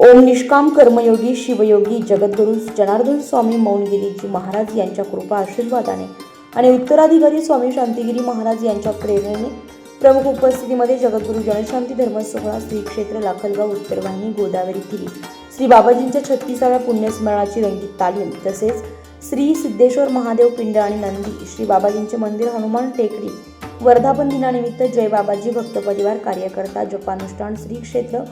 ओम निष्काम कर्मयोगी शिवयोगी जगद्गुरु जनार्दन स्वामी मौनगिरीजी महाराज यांच्या कृपा आशीर्वादाने आणि उत्तराधिकारी स्वामी शांतिगिरी महाराज यांच्या प्रेरणेने प्रमुख उपस्थितीमध्ये जगद्गुरु जनशांती धर्म सोहळा श्री क्षेत्र लाखलगाव उत्तरवाहिनी गोदावरी केली श्री बाबाजींच्या छत्तीसाव्या पुण्यस्मरणाची रंगीत तालीम तसेच श्री सिद्धेश्वर महादेव पिंड आणि नंदी श्री बाबाजींचे मंदिर हनुमान टेकडी वर्धापन दिनानिमित्त जय बाबाजी भक्त परिवार कार्यकर्ता जपानुष्ठान श्री क्षेत्र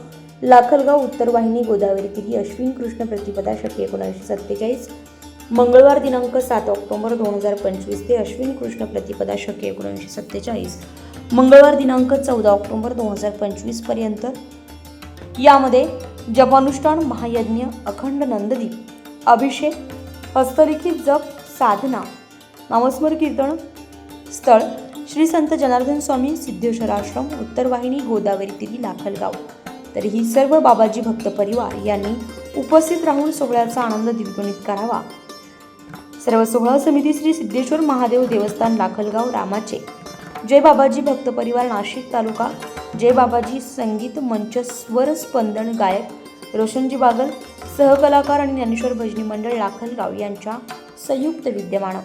लाखलगाव उत्तर वाहिनी गोदावरी तिरी अश्विन कृष्ण प्रतिपदा शके एकोणीसशे सत्तेचाळीस? मंगळवार दिनांक सात ऑक्टोबर दोन हजार पंचवीस ते अश्विन कृष्ण प्रतिपदा शके एकोणीसशे सत्तेचाळीस. मंगळवार दिनांक चौदा ऑक्टोबर दोन हजार पंचवीसपर्यंत. यामध्ये जपानुष्ठान महायज्ञ अखंड नंददीप अभिषेक हस्तलिखित जप साधना नामस्मर कीर्तन स्थळ श्री संत जनार्दन स्वामी सिद्धेश्वर आश्रम उत्तरवाहिनी गोदावरी तिरी लाखलगाव. तर ही सर्व बाबाजी भक्त परिवार यांनी उपस्थित राहून सोहळ्याचा आनंद द्विगुणित करावा. सर्व सोहळा समिती श्री सिद्धेश्वर महादेव देवस्थान लाखलगाव रामाचे. जय बाबाजी भक्त परिवार नाशिक तालुका. जय बाबाजी संगीत मंच स्वर स्पंदन गायक रोशनजी बागल सहकलाकार आणि ज्ञानेश्वर भजनी मंडळ लाखलगाव यांच्या संयुक्त विद्यमानं.